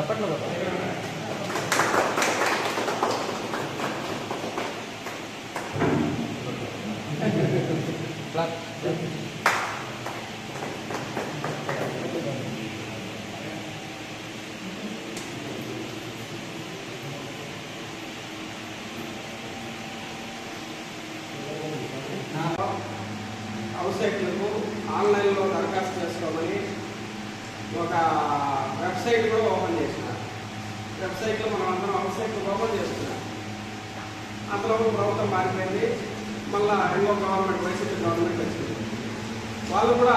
చప్పట్లు వెబ్సైట్లకు ఆన్లైన్లో దరఖాస్తు చేసుకోమని ఒక వెబ్సైట్ కూడా ఓపెన్ వెబ్సైట్లో మనం అందరం వెబ్సైట్ ప్రమోట్ చేస్తున్నాం. అందులో ప్రభుత్వం మారిపోయింది. మళ్ళా ఇంకో గవర్నమెంట్ వైసీపీ గవర్నమెంట్ వచ్చింది. వాళ్ళు కూడా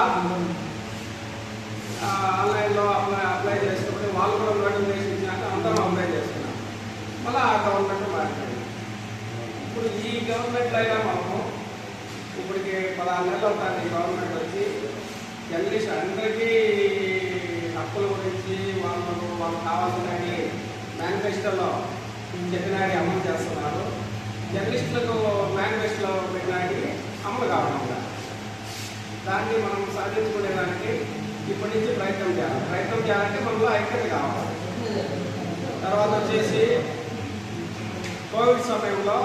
ఆన్లైన్లో అప్లై అప్లై చేసుకుంటే వాళ్ళు కూడా నోటిఫికేషన్ ఇచ్చినాక అందరం అప్లై చేసుకున్నాం మళ్ళీ ఆ గవర్నమెంట్ మారిపోయింది. ఇప్పుడు ఈ గవర్నమెంట్ అయినా మనము ఇప్పటికి పదహారు నెలలు అవుతుంది ఈ గవర్నమెంట్ వచ్చి. జర్నలిస్ట్ అందరికీ హక్కుల గురించి వాళ్ళు వాళ్ళకి కావాల్సిన మేనిఫెస్టోలో చెప్పినాడి అమలు చేస్తున్నారు. జర్నలిస్టులకు మేనిఫెస్టోలో పెట్టినాడి అమలు కావడం దాన్ని మనం సాధించుకునేదానికి ఇప్పటి నుంచి ప్రయత్నం చేయాలి. ప్రయత్నం చేయాలంటే మనలో ఐక్యత కావాలి. తర్వాత వచ్చేసి కోవిడ్ సమయంలో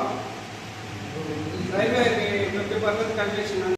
రైల్వేకి ఫిఫ్టీ పర్సెంట్ కన్సెషన్